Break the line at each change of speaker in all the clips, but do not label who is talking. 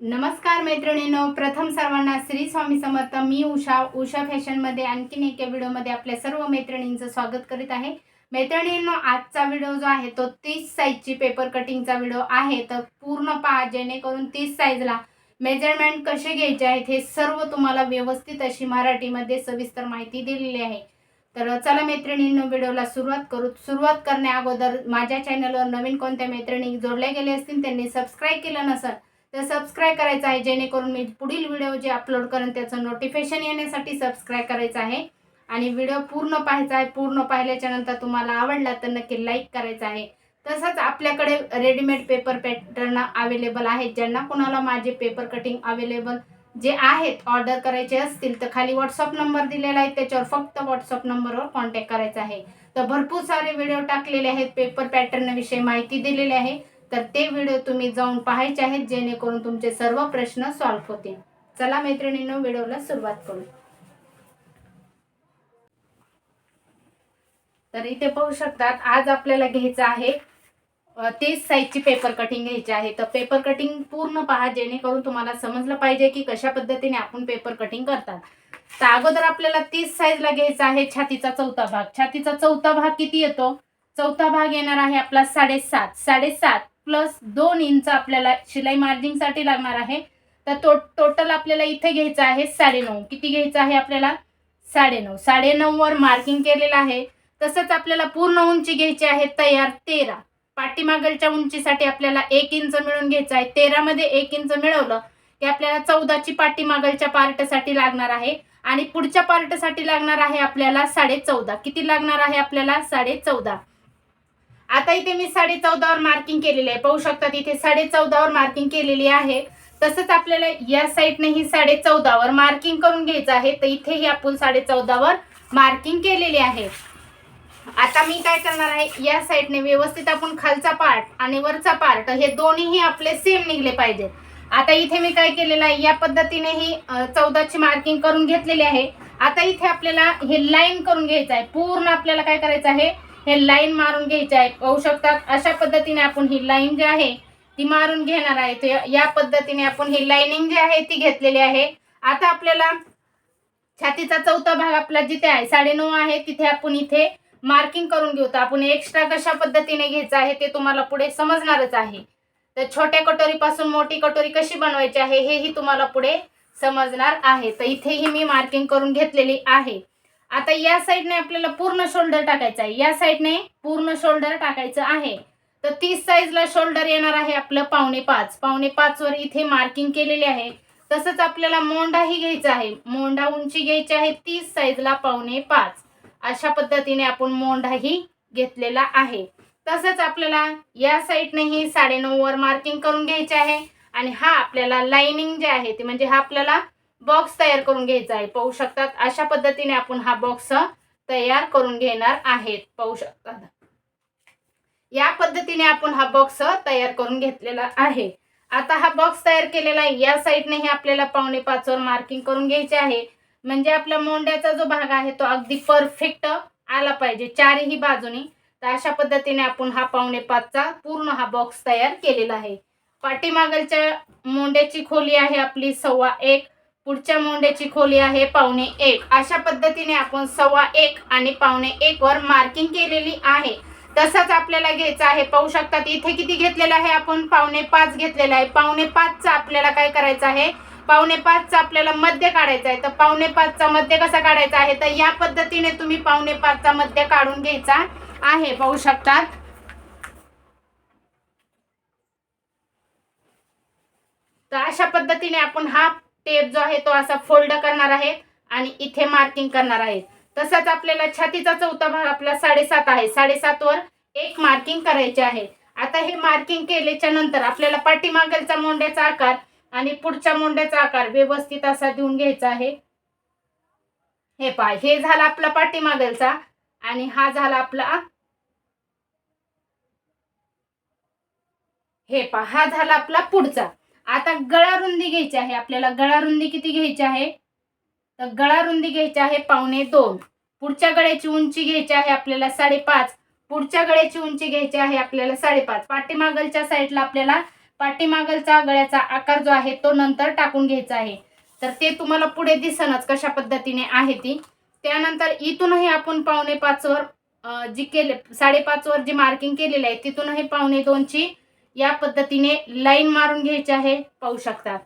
नमस्कार मैत्रिणींनो प्रथम सर्वांना श्री स्वामी समर्थ. मी उषा उषा फॅशनमध्ये आणखीन एका व्हिडिओमध्ये आपल्या सर्व मैत्रिणींचं स्वागत करीत आहे. मैत्रिणींनो आजचा व्हिडिओ जो आहे तो तीस साईजची पेपर कटिंगचा व्हिडिओ आहे. तर पूर्ण पहा जेणेकरून तीस साईजला मेजरमेंट कसे घ्यायचे आहेत हे सर्व तुम्हाला व्यवस्थित अशी मराठीमध्ये सविस्तर माहिती दिलेली आहे. तर चला मैत्रिणींनो व्हिडिओला सुरुवात करू. सुरुवात करण्या अगोदर माझ्या चॅनलवर नवीन कोणत्या मैत्रिणी जोडल्या गेले असतील त्यांनी सबस्क्राईब केलं नसेल तर सबस्क्राईब करायचं आहे जेणेकरून मी पुढील व्हिडिओ जे अपलोड करेन त्याचं नोटिफिकेशन येण्यासाठी सबस्क्राईब करायचं आहे. आणि व्हिडिओ पूर्ण पाहायचा आहे पूर्ण पाहिल्याच्यानंतर तुम्हाला आवडला तर नक्की लाईक करायचं आहे. तसंच आपल्याकडे रेडीमेड पेपर पॅटर्न अवेलेबल आहेत. ज्यांना कोणाला माझे पेपर कटिंग अवेलेबल जे आहेत ऑर्डर करायचे असतील तर खाली व्हॉट्सअप नंबर दिलेला आहे. त्याच्यावर फक्त व्हॉट्सअप नंबरवर कॉन्टॅक्ट करायचा आहे. तर भरपूर सारे व्हिडिओ टाकलेले आहेत पेपर पॅटर्नविषयी माहिती दिलेली आहे. तर ते व्हिडिओ तुम्ही जाऊन पाहायचे आहेत जेणेकरून तुमचे सर्व प्रश्न सॉल्व्ह होतील. चला मैत्रिणींनो व्हिडिओला सुरुवात करू. तर इथे पाहू शकतात आज आपल्याला घ्यायचं आहे तीस साईजची पेपर कटिंग घ्यायची आहे. तर पेपर कटिंग पूर्ण पहा जेणेकरून तुम्हाला समजलं पाहिजे की कशा पद्धतीने आपण पेपर कटिंग करतात. तर अगोदर आपल्याला तीस साईजला घ्यायचा आहे छातीचा चौथा भाग. छातीचा चौथा भाग किती येतो? चौथा भाग येणार आहे आपला साडेसात. साडेसात प्लस दोन इंच आपल्याला शिलाई मार्जिंगसाठी लागणार आहे. तर तो टोटल आपल्याला इथे घ्यायचं आहे साडेनऊ. किती घ्यायचं आहे आपल्याला? साडेनऊ. साडेनऊवर मार्किंग केलेलं आहे. तसंच आपल्याला पूर्ण उंची घ्यायची आहे तयार तेरा. पाठीमागलच्या उंचीसाठी आपल्याला एक इंच मिळून घ्यायचं आहे. तेरामध्ये एक इंच मिळवलं की आपल्याला चौदाची पाठीमागलच्या पार्टसाठी लागणार आहे. आणि पुढच्या पार्टसाठी लागणार आहे आपल्याला साडे चौदा किती लागणार आहे आपल्याला? साडे चौदा आता इथे मी साडे चौदावर मार्किंग केलेली आहे. पाहू शकतात इथे साडे चौदावर मार्किंग केलेली आहे. तसंच आपल्याला या साईडने ही साडे चौदावर मार्किंग करून घ्यायचं आहे. तर इथेही आपण साडे चौदावर मार्किंग केलेली आहे. आता मी काय करणार आहे? या साईडने व्यवस्थित आपण खालचा पार्ट आणि वरचा पार्ट हे दोन्हीही आपले सेम निघले पाहिजेत. आता इथे मी काय केलेलं आहे? या पद्धतीने ही चौदाची मार्किंग करून घेतलेली आहे. आता इथे आपल्याला हे लाईन करून घ्यायचं आहे. पूर्ण आपल्याला काय करायचं आहे? हे लाईन मारून घ्यायचे आहे पाहू शकतात? अशा पद्धतीने आपण ही लाईन जी आहे ती मारून घेणार आहे. तर या पद्धतीने आपण ही लाईनिंग जी आहे ती घेतलेली आहे. आता आपल्याला छातीचा चौथा भाग आपला जिथे आहे साडेनऊ आहे तिथे आपण इथे मार्किंग करून घेऊ. तर आपण एक्स्ट्रा कशा पद्धतीने घ्यायचं आहे ते तुम्हाला पुढे समजणारच आहे. तर छोट्या कटोरीपासून मोठी कटोरी कशी बनवायची आहे हेही तुम्हाला पुढे समजणार आहे. तर इथेही मी मार्किंग करून घेतलेली आहे. आता या साईडने आपल्याला पूर्ण शोल्डर टाकायचं आहे. या साईडने पूर्ण शोल्डर टाकायचं आहे. तर तीस साईजला शोल्डर येणार आहे आपलं पावणे पाच. पावणे पाच वर इथे मार्किंग केलेली आहे. तसंच आपल्याला मोंडाही घ्यायचा आहे. मोंडा उंची घ्यायची आहे तीस साईजला पावणे पाच. अशा पद्धतीने आपण मोंढाही घेतलेला आहे. तसंच आपल्याला या साईडनेही साडेनऊ वर मार्किंग करून घ्यायचे आहे. आणि हा आपल्याला लाइनिंग जे आहे ते म्हणजे हा आपल्याला बॉक्स तयार करून घ्यायचा आहे. पाहू शकतात अशा पद्धतीने आपण हा बॉक्स तयार करून घेणार आहेत. पाहू शकतात. या पद्धतीने आपण हा बॉक्स तयार करून घेतलेला आहे. आता हा बॉक्स तयार केलेला आहे. या साईडनेही आपल्याला पावणे पाचवर मार्किंग करून घ्यायचे आहे. म्हणजे आपला मोंड्याचा जो भाग आहे तो अगदी परफेक्ट आला पाहिजे. चारही बाजूनी. तर अशा पद्धतीने आपण हा पावणे पाचचा पूर्ण हा बॉक्स तयार केलेला आहे. पाठीमागलच्या मोंड्याची खोली आहे आपली सव्वा एक. पुढच्या मोंड्याची खोली आहे पावणे एक. अशा पद्धतीने आपण सव्वा एक आणि पावणे एक वर मार्किंग केलेली आहे. तसंच आपल्याला घ्यायचं आहे पाहू शकतात इथे किती घेतलेलं आहे आपण? पावणे पाच घेतलेला आहे. पावणे पाचचा आपल्याला काय करायचं आहे? पावणे पाचचा आपल्याला मध्य काढायचा आहे. तर पावणे पाचचा मध्य कसा काढायचा आहे? तर या पद्धतीने तुम्ही पावणे पाचचा मध्य काढून घ्यायचा आहे पाहू शकतात. तर अशा पद्धतीने आपण हा टेप जो आहे तो असा फोल्ड करणार आहे आणि इथे मार्किंग करणार आहे. तसंच आपल्याला छातीचा चौथा भाग आपला साडेसात आहे. साडेसात वर एक मार्किंग करायचे आहे. आता हे मार्किंग केल्याच्यानंतर आपल्याला पाठीमागेलचा मोंड्याचा आकार आणि पुढच्या मोंड्याचा आकार व्यवस्थित असा देऊन घ्यायचा आहे. हे पहा हे झाला आपला पाठीमागेलचा आणि हा झाला आपला हे पहा हा झाला आपला पुढचा. आता गळा रुंदी घ्यायची आहे. आपल्याला गळा रुंदी किती घ्यायची आहे? तर गळा रुंदी घ्यायची आहे पावणे दोन. पुढच्या गळ्याची उंची घ्यायची आहे आपल्याला साडेपाच. पुढच्या गळ्याची उंची घ्यायची आहे आपल्याला साडेपाच. पाठीमागलच्या साईडला आपल्याला पाठीमागलचा गळ्याचा आकार जो आहे तो नंतर टाकून घ्यायचा आहे. तर ते तुम्हाला पुढे दिसनच कशा पद्धतीने आहे ती. त्यानंतर इथूनही आपण पावणे पाचवर जी केले साडेपाचवर जी मार्किंग केलेली आहे तिथूनही पावणे दोनची या पद्धतीने लाईन मारून घ्यायची आहे. पाहू शकता.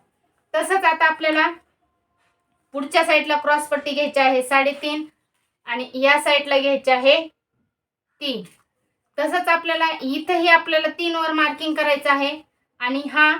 तसंच आता आपल्याला पुढच्या साईडला क्रॉस पट्टी घ्यायची आहे साडेतीन आणि या साईडला घ्यायची आहे तीन. तसंच आपल्याला इथंही आपल्याला तीन वर मार्किंग करायचं आहे आणि हा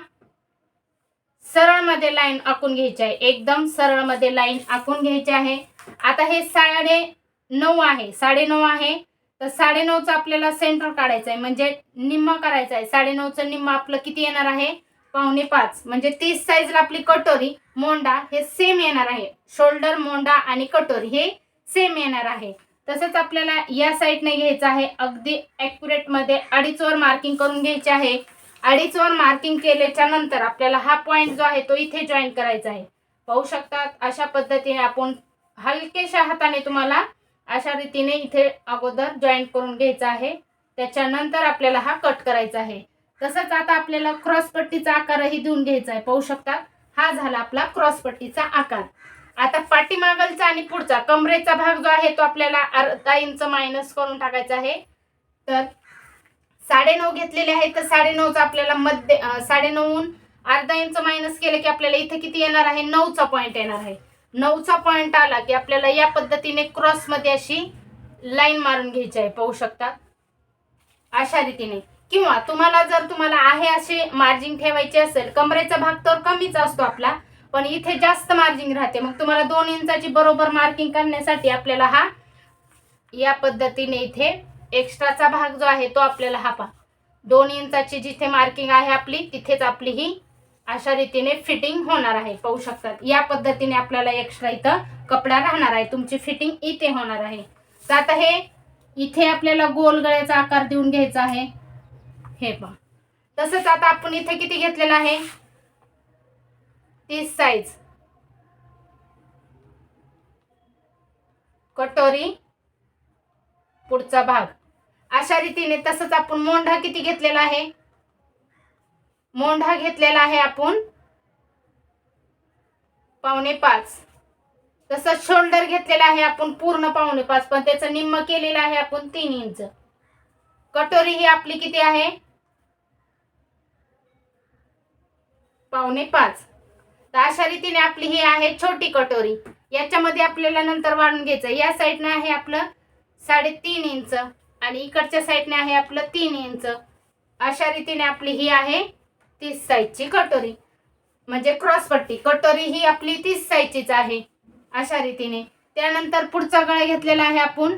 सरळमध्ये लाईन आखून घ्यायची आहे. एकदम सरळमध्ये लाईन आखून घ्यायची आहे. आता हे साडे नऊ आहे. साडे नऊ आहे. तर साडेनऊचं आपल्याला सेंटर काढायचं आहे म्हणजे निम्म करायचा आहे साडे नऊचं निम्म आपलं किती येणार आहे? पावणे पाच. म्हणजे तीस साईजला आपली कटोरी मोंडा हे सेम येणार आहे. शोल्डर मोंडा आणि कटोरी हे सेम येणार आहे. तसंच आपल्याला या साईडने घ्यायचं आहे. अगदी ॲक्युरेटमध्ये अडीच अडीचवर मार्किंग करून घ्यायचे आहे. अडीचवर मार्किंग केल्याच्यानंतर आपल्याला हा पॉईंट जो आहे तो इथे जॉईन करायचा आहे. पाहू शकतात अशा पद्धतीने आपण हलकेशा हाताने तुम्हाला अशा रीतीने इथे अगोदर जॉईंट करून घ्यायचा आहे. त्याच्यानंतर आपल्याला हा कट करायचा आहे. तसंच आता आपल्याला क्रॉसपट्टीचा आकारही देऊन घ्यायचा आहे. पाहू शकता हा झाला आपला क्रॉसपट्टीचा आकार. आता पाठीमागलचा आणि पुढचा कमरेचा भाग जो आहे तो आपल्याला अर्धा इंच मायनस करून टाकायचा आहे. तर साडेनऊ घेतलेले आहे तर साडेनऊचा आपल्याला मध्य साडेनऊहून अर्धा इंच मायनस केलं की आपल्याला इथे किती येणार आहे? नऊचा पॉईंट येणार आहे. नऊचा पॉईंट आला की आपल्याला या पद्धतीने क्रॉसमध्ये अशी लाईन मारून घ्यायची आहे. पाहू शकता? अशा रीतीने. किंवा तुम्हाला जर तुम्हाला आहे असे मार्जिन ठेवायचे असेल कमरेचा भाग तर कमीच असतो आपला पण इथे जास्त मार्जिन राहते. मग तुम्हाला दोन इंचाची बरोबर मार्किंग करण्यासाठी आपल्याला हा या पद्धतीने इथे एक्स्ट्राचा भाग जो आहे तो आपल्याला हा पा दोन इंचाची जिथे मार्किंग आहे आपली तिथेच आपली ही अशा रीतीने फिटिंग होणार आहे पाहू शकतात. या पद्धतीने आपल्याला एक्स्ट्रा इथं कपडा राहणार आहे. तुमची फिटिंग इथे होणार आहे. तर आता हे इथे आपल्याला गोल गळ्याचा आकार देऊन घ्यायचा आहे. हे पहा. तसंच आता आपण इथे किती घेतलेलं आहे? तीस साईज कटोरी पुढचा भाग. अशा रीतीने तसंच आपण मोंढा किती घेतलेला आहे? मोंढा घेतलेला आहे आपण. पावणे पाच. तसंच शोल्डर घेतलेला आहे आपण पूर्ण पावणे पाच पण त्याचं निम्म केलेलं आहे आपण तीन इंच. कटोरी ही आपली किती आहे? पावणे पाच. तर अशा रीतीने आपली ही आहे छोटी कटोरी. याच्यामध्ये आपल्याला नंतर वाढून घ्यायचं. या साईडने आहे आपलं साडेतीन इंच आणि इकडच्या साईडने आहे आपलं तीन इंच. अशा रीतीने आपली ही आहे तीस साईजची कटोरी. म्हणजे क्रॉसपट्टी कटोरी ही आपली तीस साईजचीच आहे. अशा रीतीने. त्यानंतर पुढचा गळा घेतलेला आहे आपण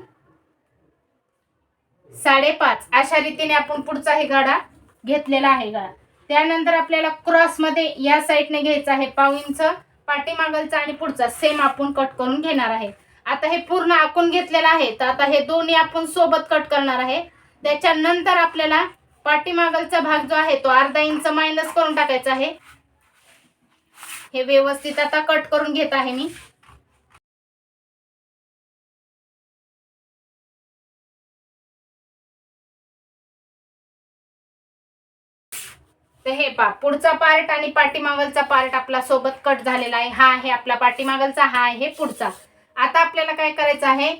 साडेपाच. अशा रीतीने आपण पुढचा हे गळा घेतलेला आहे गळा. त्यानंतर आपल्याला क्रॉसमध्ये या साईडने घ्यायचं आहे पाऊंच पाठीमागलचा आणि पुढचा. सेम आपण कट करून घेणार आहे. आता हे पूर्ण आखून घेतलेलं आहे. तर आता हे दोन्ही आपण सोबत कट करणार आहे. त्याच्यानंतर आपल्याला पाठीमागलचा भाग जो आहे तो अर्धा इंच मायनस करून टाकायचा आहे. हे व्यवस्थित आता कट करून घेत आहे मी. तर हे पा पुढचा पार्ट आणि पाठीमागलचा पार्ट आपला सोबत कट झालेला आहे. हा आहे आपला पाठीमागलचा हा आहे पुढचा. आता आपल्याला काय करायचं आहे?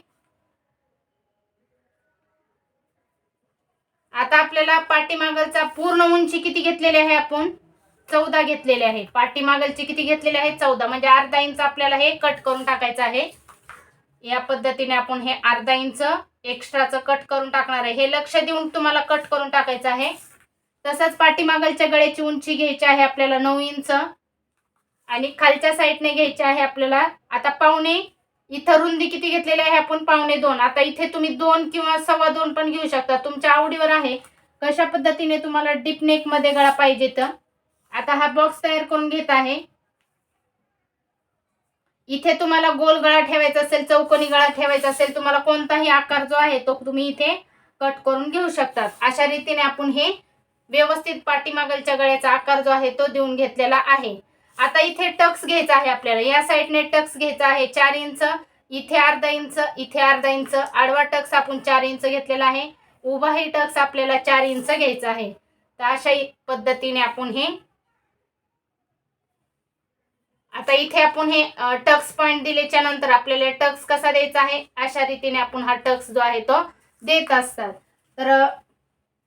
आता आपल्याला पाठीमागलचा पूर्ण उंची किती घेतलेली आहे आपण? चौदा घेतलेले आहे. पाठीमागलची किती घेतलेली आहे? चौदा. म्हणजे अर्धा इंच आपल्याला हे कट करून टाकायचं आहे. या पद्धतीने आपण हे अर्धा इंच एक्स्ट्राचं कट करून टाकणार आहे. हे लक्ष देऊन तुम्हाला कट करून टाकायचं आहे. तसंच पाठीमागलच्या गळ्याची उंची घ्यायची आहे आपल्याला नऊ इंच. आणि खालच्या साईडने घ्यायची आहे आपल्याला आता पावणे इथं रुंदी किती घेतलेली आहे आपण पावणे दोन. आता इथे तुम्ही दोन किंवा सव्वा दोन पण घेऊ शकता. तुमच्या आवडीवर आहे. कशा पद्धतीने तुम्हाला डीपमध्ये गळा पाहिजे तर? आता हा बॉक्स तयार करून घेत आहे. इथे तुम्हाला गोल गळा ठेवायचा असेल चौकोनी गळा ठेवायचा असेल तुम्हाला कोणताही आकार जो आहे तो तुम्ही इथे कट करून घेऊ शकतात. अशा रीतीने आपण हे व्यवस्थित पाठीमागलच्या गळ्याचा आकार जो आहे तो देऊन घेतलेला आहे. आता इथे टक्स घ्यायचा आहे आपल्याला. या साईडने टक्स घ्यायचा आहे चार इंच इथे अर्धा इंच इथे अर्धा इंच. आडवा टक्स आपण चार इंच घेतलेला आहे. उभाही टक्स आपल्याला चार इंच घ्यायचा आहे. तर अशा पद्धतीने आपण हे आता इथे आपण हे टक्स पॉइंट दिल्याच्या नंतर आपल्याला टक्स कसा द्यायचा आहे? अशा रीतीने आपण हा टक्स जो आहे तो देत असतात. तर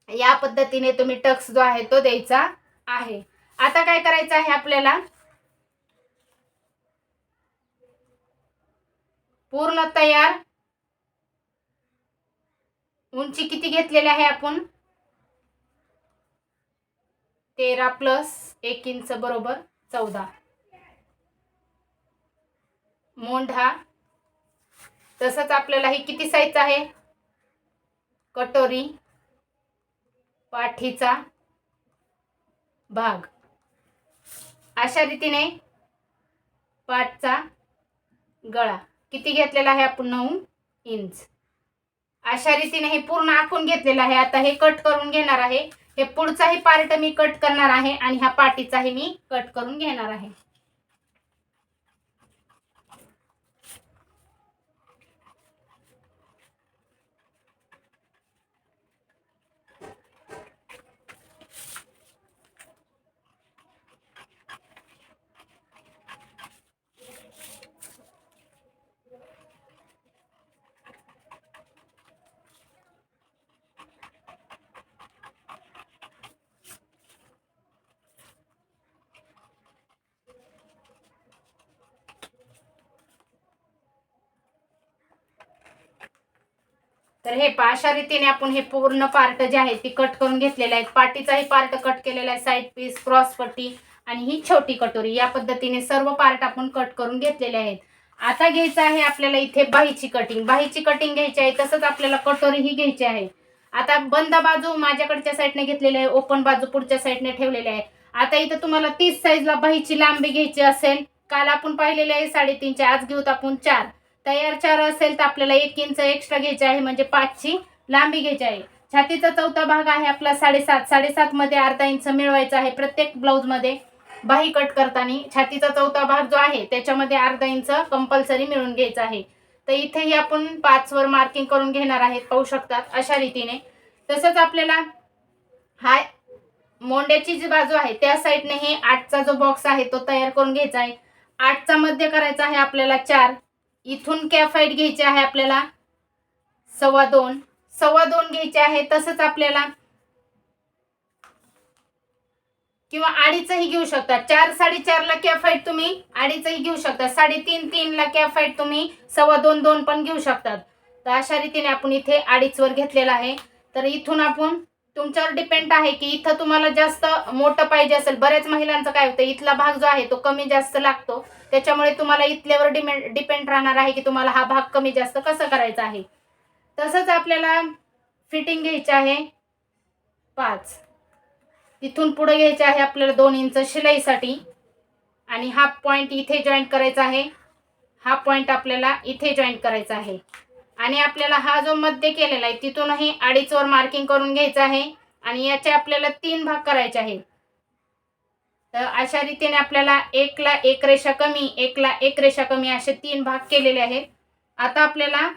या पद्धतीने तुम्ही टक्स जो आहे तो द्यायचा आहे. आता काय करायचं आहे आपल्याला? पूर्ण तयार. उंची किती घेतलेली आहे आपण? तेरा प्लस एक इंच बरोबर चौदा. मोंढा तसंच आपल्याला ही किती साईज आहे? कटोरी. पाठीचा भाग. अशा रीतीने पाठचा गळा. किती घेतलेला आहे आपण? नऊ इंच. अशा रीतीने हे पूर्ण आखून घेतलेलं आहे. आता हे कट करून घेणार आहे. हे पुढचाही पार्ट मी कट करणार आहे आणि ह्या पाठीचाही मी कट करून घेणार आहे. तर हे पा अशा रीतीने आपण हे पूर्ण पार्ट जे आहे ती कट करून घेतलेले आहेत पाटीचाही पार्ट कट केलेला आहे साईड पीस क्रॉस पट्टी आणि ही छोटी कटोरी. या पद्धतीने सर्व पार्ट आपण कट करून घेतलेले आहेत. आता घ्यायचं आहे आपल्याला इथे बाहीची कटिंग बाहीची कटिंग घ्यायची आहे तसंच आपल्याला कटोरी ही घ्यायची आहे. आता बंद बाजू माझ्याकडच्या साईडने घेतलेली आहे ओपन बाजू पुढच्या साईडने ठेवलेली आहे. आता इथं तुम्हाला तीस साईजला बाहीची लांबी घ्यायची असेल. काल आपण पाहिलेले आहे साडेतीनच्या आज घेऊत आपण चार. तयार चार असेल तर आपल्याला एक इंच एक्स्ट्रा घ्यायचे आहे म्हणजे पाचची लांबी घ्यायची आहे. छातीचा चौथा भाग आहे आपला साडेसात. साडेसात मध्ये अर्धा इंच मिळवायचा आहे प्रत्येक ब्लाऊजमध्ये. बाही कट करताना छातीचा चौथा भाग जो आहे त्याच्यामध्ये अर्धा इंच कंपल्सरी मिळून घ्यायचा आहे. तर इथेही आपण पाचवर मार्किंग करून घेणार आहेत पाहू शकतात अशा रीतीने. तसंच आपल्याला हा मोंड्याची जी बाजू आहे त्या साईडने हे आठचा जो बॉक्स आहे तो तयार करून घ्यायचा आहे. आठचा मध्य करायचा आहे आपल्याला चार. इथून कॅफाईट घ्यायचे आहे आपल्याला. सव्वा दोन. सव्वा दोन घ्यायचे आहे तसंच आपल्याला. किंवा अडीचही घेऊ शकता. चार साडेचारला कॅफाईट तुम्ही अडीचही घेऊ शकता. साडेतीन तीनला कॅफाईट तुम्ही सव्वा दोन दोन पण घेऊ शकतात. तर अशा रीतीने आपण इथे अडीचवर घेतलेला आहे. तर इथून आपण तुमच्यावर डिपेंड आहे की इथं तुम्हाला जास्त मोठं पाहिजे असेल. बऱ्याच महिलांचं काय होतं इथला भाग जो आहे तो कमी जास्त लागतो. त्याच्यामुळे तुम्हाला इथल्यावर डिमेंड डिपेंड राहणार आहे की तुम्हाला हा भाग कमी जास्त कसं करायचा आहे. तसंच आपल्याला फिटिंग घ्यायची आहे पाच. इथून पुढे घ्यायचे आहे आपल्याला दोन इंच शिलाईसाठी. आणि हा पॉईंट इथे जॉईंट करायचा आहे. हा पॉईंट आपल्याला इथे जॉईंट करायचा आहे. आणि आपल्याला हा जो मध्य केलेला आहे तिथूनही अडीचवर मार्किंग करून घ्यायचं आहे. आणि याचे आपल्याला तीन भाग करायचे आहे तर अशा रीतीने आपल्याला एकला एक रेषा कमी एकला एक रेषा कमी असे तीन भाग केलेले आहेत. आता आपल्याला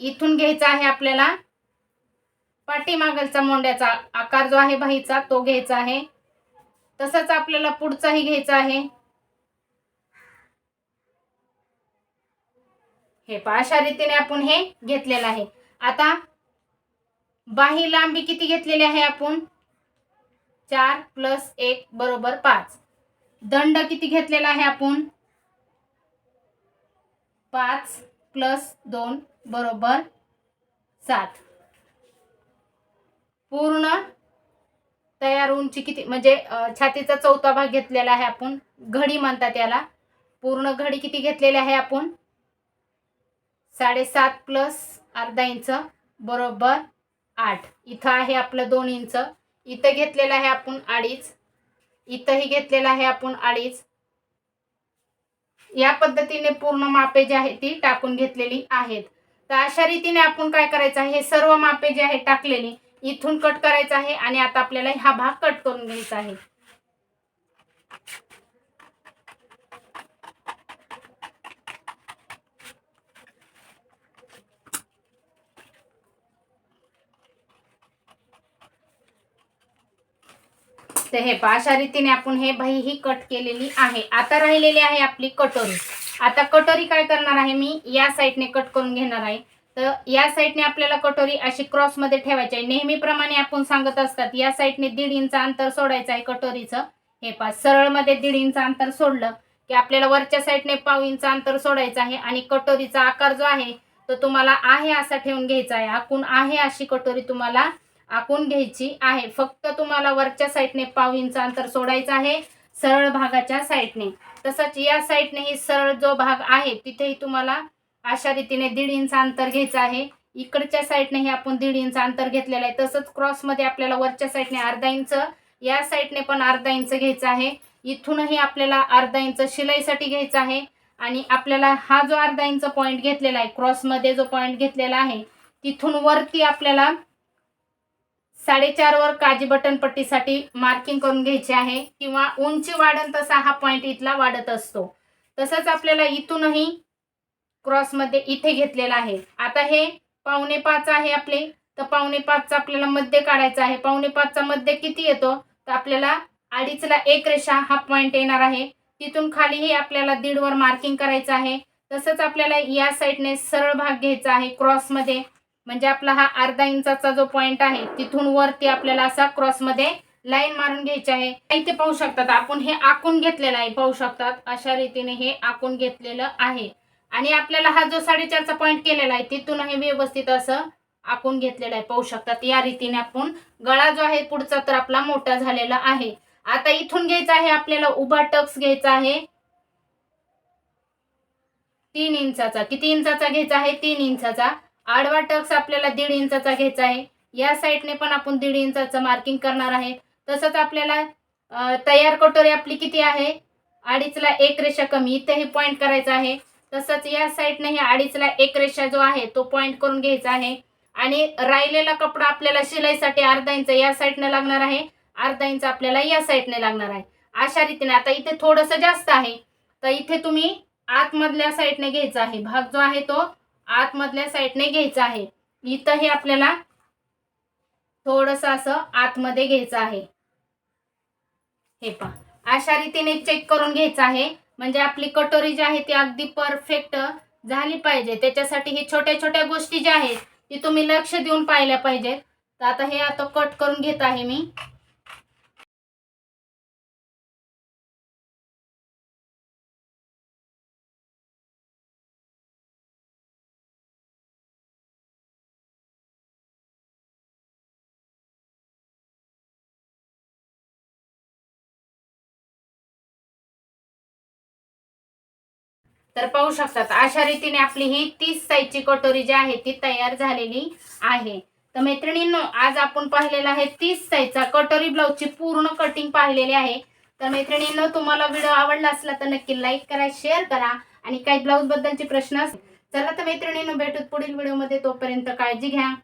इथून घ्यायचा आहे आपल्याला पाठीमागलचा मोंड्याचा आकार जो आहे बाहीचा तो घ्यायचा आहे. तसंच आपल्याला पुढचाही घ्यायचा आहे. हे पहा अशा रीतीने आपण हे घेतलेलं आहे. आता बाही लांबी किती घेतलेली आहे आपण? चार प्लस एक बरोबर पाच. दंड किती घेतलेला आहे आपण? पाच प्लस दोन बरोबर सात. पूर्ण तयार उंची किती म्हणजे छातीचा चौथा भाग घेतलेला आहे आपण. घडी म्हणतात याला. पूर्ण घडी किती घेतलेली आहे आपण? साडेसात प्लस अर्धा इंच बरोबर आठ. इथं आहे आपलं दोन इंच. इथं घेतलेलं आहे आपण अडीच. इथंही घेतलेलं आहे आपण अडीच. या पद्धतीने पूर्ण मापे जी आहे ती टाकून घेतलेली आहेत. तर अशा रीतीने आपण काय करायचं आहे? हे सर्व मापे जे आहे टाकलेली इथून कट करायचं आहे आणि आता आपल्याला हा भाग कट करून घ्यायचा आहे. तर हे पहा अशा रीतीने आपण हे भाई ही कट केलेली आहे. आता राहिलेली आहे आपली कटोरी. आता कटोरी काय करणार आहे मी? या साईडने कट करून घेणार आहे. तर या साईडने आपल्याला कटोरी अशी क्रॉसमध्ये ठेवायची आहे. नेहमीप्रमाणे आपण सांगत असतात या साईडने दीड इंच अंतर सोडायचं आहे कटोरीचं. हे पहा सरळमध्ये दीड इंच अंतर सोडलं की आपल्याला वरच्या साईडने पाव इंच अंतर सोडायचं आहे आणि कटोरीचा आकार जो आहे तो तुम्हाला आहे असा ठेवून घ्यायचा आहे. आकून आहे अशी कटोरी तुम्हाला आखून घ्यायची आहे. फक्त तुम्हाला वरच्या साईडने पाव इंच अंतर सोडायचं आहे सरळ भागाच्या साईडने. तसंच या साईडने ही सरळ जो भाग आहे तिथेही तुम्हाला अशा रीतीने दीड इंच अंतर घ्यायचं आहे. इकडच्या साईडनेही आपण दीड इंच अंतर घेतलेलं आहे. तसंच क्रॉसमध्ये आपल्याला वरच्या साईडने अर्धा इंच या साईडने पण अर्धा इंच घ्यायचं आहे. इथूनही आपल्याला अर्धा इंच शिलाईसाठी घ्यायचं आहे. आणि आपल्याला हा जो अर्धा इंच पॉईंट घेतलेला आहे क्रॉसमध्ये जो पॉईंट घेतलेला आहे तिथून वरती आपल्याला साडेचार वर काजी बटन पट्टीसाठी मार्किंग करून घ्यायची आहे. किंवा उंची वाढन तसा हा पॉईंट इथला वाढत असतो. तसंच आपल्याला इथूनही क्रॉसमध्ये इथे घेतलेला आहे. आता हे पावणे पाच आहे आपले. तर पावणे पाचचा आपल्याला मध्य काढायचा आहे. पावणे पाचचा मध्य किती येतो? तर आपल्याला अडीचला एक रेषा हा पॉईंट येणार आहे. तिथून खालीही आपल्याला दीडवर मार्किंग करायचं आहे. तसंच आपल्याला या साईडने सरळ भाग घ्यायचा आहे क्रॉसमध्ये म्हणजे आपला हा अर्धा इंचाचा जो पॉईंट आहे तिथून वरती आपल्याला असा क्रॉसमध्ये लाईन मारून घ्यायची आहे. इथे पाहू शकतात आपण हे आखून घेतलेलं आहे पाहू शकतात. अशा रीतीने हे आखून घेतलेलं आहे. आणि आपल्याला हा जो साडेचारचा पॉईंट केलेला आहे तिथून हे व्यवस्थित असं आखून घेतलेलं आहे पाहू शकतात. या रीतीने आपण गळा जो आहे पुढचा तर आपला मोठा झालेला आहे. आता इथून घ्यायचा आहे आपल्याला उभा टक्स घ्यायचा आहे. तीन इंचाचा. किती इंचाचा घ्यायचा आहे? तीन इंचाचा. आडवा टक्स आपल्याला दीड इंचाचा घ्यायचा आहे. या साईडने पण आपण दीड इंचाचं मार्किंग करणार आहे. तसंच आपल्याला तयार कटोरी आपली किती आहे? अडीचला एक रेषा कमी. इथेही पॉईंट करायचा आहे. तसंच या साईडने अडीचला एक रेषा जो आहे तो पॉईंट करून घ्यायचा आहे. आणि राहिलेला कपडा आपल्याला शिलाईसाठी अर्धा इंच या साईडने लागणार आहे. अर्धा इंच आपल्याला या साईडने लागणार आहे. अशा रीतीने आता इथे थोडंसं जास्त आहे. तर इथे तुम्ही आतमधल्या साईडने घ्यायचा आहे. भाग जो आहे तो आतमधल्या साईडने घ्यायचं आहे. इथं हे आपल्याला थोडंसं असं आतमध्ये घ्यायचं आहे. हे पहा. अशा रीतीने चेक करून घ्यायचं आहे. म्हणजे आपली कटोरी जी आहे ती अगदी परफेक्ट झाली पाहिजे. त्याच्यासाठी हे छोट्या छोट्या गोष्टी ज्या आहेत ती तुम्ही लक्ष देऊन पाहिल्या पाहिजेत. तर आता हे आता कट करून घेत आहे मी. तर पाहू शकतात अशा रीतीने आपली ही तीस साईजची कटोरी जी आहे ती तयार झालेली आहे. तर मैत्रिणींनो आज आपण पाहिलेला आहे तीस साईजचा कटोरी ब्लाऊजची पूर्ण कटिंग पाहिलेली आहे. तर मैत्रिणींनो तुम्हाला व्हिडिओ आवडला असला तर नक्की लाईक करा शेअर करा आणि काही ब्लाऊज बद्दलचे प्रश्न असतील चला तर मैत्रिणींनो भेटूत पुढील व्हिडिओमध्ये. तोपर्यंत काळजी घ्या.